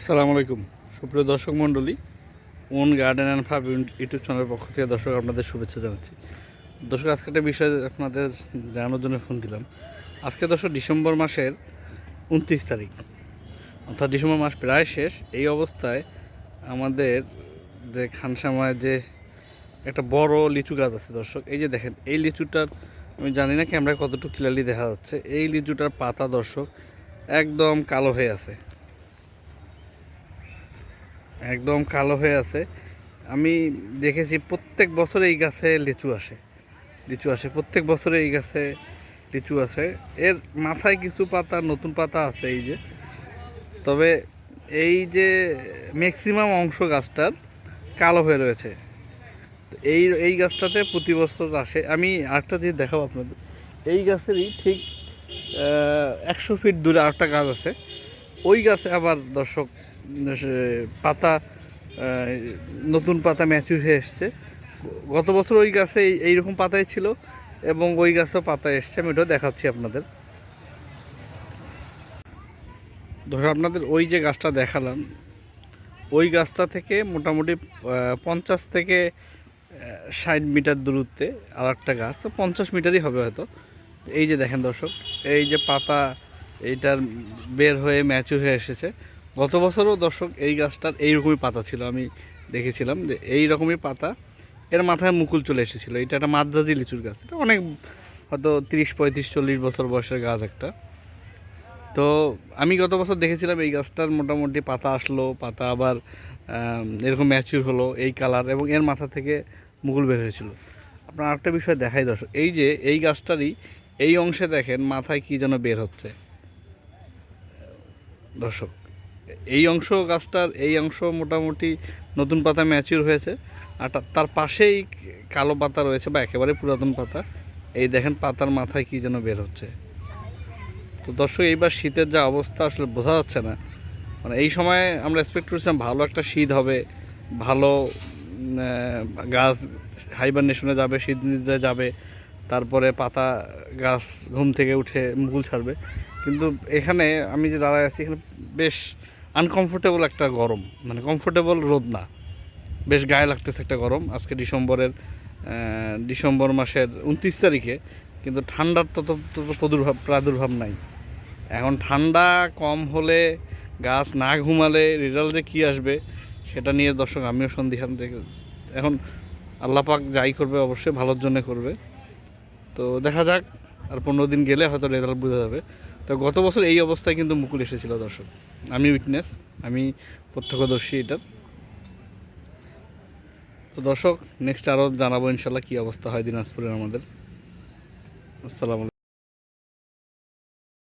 আসসালামু আলাইকুম। সুপ্রিয় দর্শক মণ্ডলী own garden and farm YouTube চ্যানেলের পক্ষ থেকে দর্শক আপনাদের শুভেচ্ছা জানাচ্ছি। দর্শক, আজকে একটা বিষয় আপনাদের জানানোর জন্য ফোন দিলাম। আজকে দর্শক ডিসেম্বর মাসের উনত্রিশ তারিখ। অর্থাৎ ডিসেম্বর মাস প্রায় শেষ। এই অবস্থায় আমাদের যে খানসামায় যে একটা বড় লিচু গাছ আছে দর্শক, এই যে দেখেন, এই লিচুটার আমি জানি না ক্যামেরায় কতটুকু ক্লিয়ারলি দেখা যাচ্ছে। এই লিচুটার পাতা দর্শক একদম কালো হয়ে আছে। একদম কালো হয়ে আছে। আমি দেখেছি প্রত্যেক বছর এই গাছে লিচু আসে। লিচু আসে, প্রত্যেক বছরে এই গাছে লিচু আসে। এর মাথায় কিছু পাতা, নতুন পাতা আছে এই যে। তবে এই যে ম্যাক্সিমাম অংশ গাছটার কালো হয়ে রয়েছে। এই এই গাছটাতে প্রতি বছর আসে। আমি আরেকটা জিনিস দেখাবো আপনাদের। এই গাছেরই ঠিক একশো ফিট দূরে আরেকটা গাছ আছে। ওই গাছে আবার দর্শক পাতা নতুন পাতা ম্যাচুর হয়ে এসছে। গত বছর ওই গাছে এই- এইরকম পাতাই ছিল এবং ওই গাছেও পাতা এসছে, আমি ওটা দেখাচ্ছি আপনাদের। ধরো আপনাদের ওই যে গাছটা দেখালাম, ওই গাছটা থেকে মোটামুটি পঞ্চাশ থেকে ষাট মিটার দূরত্বে আর একটা গাছ, তো পঞ্চাশ মিটারই হবে হয়তো। এই যে দেখেন দর্শক, এই যে পাতা, এইটার বের হয়ে ম্যাচুর হয়ে এসেছে। গত বছরও দর্শক এই গাছটার এইরকমই পাতা ছিল, আমি দেখেছিলাম যে এই রকমই পাতা। এর মাথায় মুকুল চলে এসেছিল, এটা একটা মাদ্রাজি লিচুর গাছ, এটা অনেক হয়তো তিরিশ, পঁয়ত্রিশ, চল্লিশ বছর বয়সের গাছ একটা। তো আমি গত বছর দেখেছিলাম এই গাছটার মোটামুটি পাতা আসলো, পাতা আবার এরকম ম্যাচিউর হলো এই কালার এবং এর মাথা থেকে মুকুল বের হয়েছিল। আপনার আরেকটা বিষয় দেখাই দর্শক, এই যে এই গাছটারই এই অংশে দেখেন মাথায় কি যেন বের হচ্ছে। দর্শক এই অংশ গাছটার এই অংশ মোটামুটি নতুন পাতা ম্যাচিউর হয়েছে। আর তার পাশেই কালো পাতা রয়েছে বা একেবারে পুরাতন পাতা। এই দেখেন পাতার মাথায় কি যেন বের হচ্ছে। তো দর্শক, এইবার শীতের যা অবস্থা আসলে বোঝা যাচ্ছে না। মানে এই সময় আমরা এক্সপেক্ট করছিলাম ভালো একটা শীত হবে, ভালো গাছ হাইবারনেশনে যাবে, শীত নিদ্রায় যাবে, তারপরে পাতা গাছ ঘুম থেকে উঠে মুকুল ছাড়বে। কিন্তু এখানে আমি যে দাঁড়ায় আছি, এখানে বেশ আনকমফোর্টেবল একটা গরম। মানে কমফোর্টেবল রোদ না। বেশ গায়ে লাগতেছে একটা গরম। আজকে ডিসেম্বরের ডিসেম্বর মাসের উনত্রিশ তারিখে, কিন্তু ঠান্ডার তত তত প্রাদুর্ভাব প্রাদুর্ভাব নাই। এখন ঠান্ডা কম হলে গাছ না ঘুমালে রেজাল্ট কী আসবে, সেটা নিয়ে দর্শক আমিও সন্দিহান থেকে এখন আল্লাপাক যাই করবে অবশ্যই, ভালোর জন্য করবে। তো দেখা যাক, আর পনেরো দিন গেলে হয়তো রেজাল্ট বোঝা যাবে। তো গত বছর এই অবস্থায় কিন্তু মুকুল এসেছিল দর্শক। আমি উইটনেস, আমি প্রত্যক্ষদর্শী এটার তো দর্শক নেক্সট আরও জানাব ইনশাল্লাহ কী অবস্থা হয় দিনাজপুরের আমাদের। আসসালামু